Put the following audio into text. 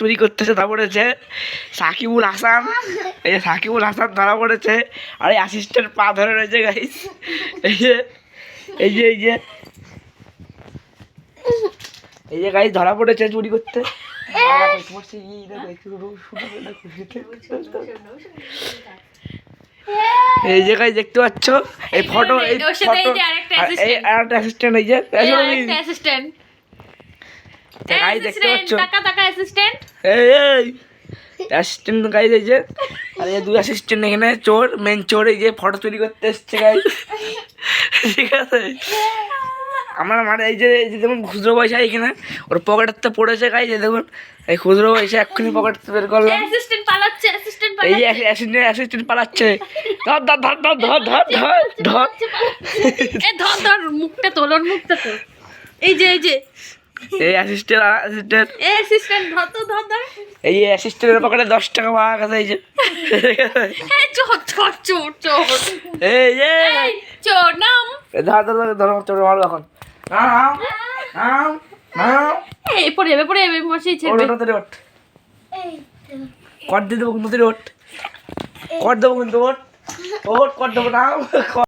চুরি করতেছে ধরা পড়েছে। সাকিবুল হাসান এই যে সাকিবুল হাসান ধরা পড়েছে। আর এই অ্যাসিস্ট্যান্ট পা ধরে রয়েছে গাইস এই যে এই যে এই যে। এই যে গাইস ধরা পড়েছে চুরি করতে। এই যে গাইস দেখতে পাচ্ছ? এই ফটো এই ফটো এই আরেকটা অ্যাসিস্ট্যান্ট এই যে। অ্যাসিস্ট্যান্ট গাইস দেখতে পাচ্ছ? টাকা টাকা অ্যাসিস্ট্যান্ট এই এই অ্যাসিস্ট্যান্ট গাইজ এই যে আর এই দুই অ্যাসিস্ট্যান্ট এখানে চোর মেন চোর এই যে ফটো চুরি করতে এসছে গাইজ ঠিক আছে? আমার মানে এই যে এই যে যেমন খুচরো পয়সা এখানে ওর পকেটের তো পড়েছে গাইজ এই দেখুন এই খুচরো পয়সা এক্ষুনি পকেট বের করলাম। অ্যাসিস্ট্যান্ট পালাচ্ছে অ্যাসিস্ট্যান্ট এই যে অ্যাসিস্ট্যান্ট অ্যাসিস্ট্যান্ট পালাচ্ছে। ধর ধর ধর ধর ধর ধর ধর ধর। এ ধর ধর মুখটা মুখটা এই যে এই যে এই অ্যাসিস্ট্যান্ট অ্যাসিস্ট্যান্ট এ অ্যাসিস্ট্যান্ট ধর তো ধর ধর। এই অ্যাসিস্ট্যান্টের পকেটে দশ টাকা পাওয়া গেছে এই যে। এ চোর চোর চোর চোর। এই যে এই চোর নাম। ধর ধর ধর ধর চোর মারো এখন নাও নাও নাও এই পড়ে যাবে পড়ে যাবে মশাই ওট ছেড়বে ওট ওট কর দিয়ে দেবো কিন্তু ওট কর দেবো কিন্তু ওট ওট কর দেবো নাও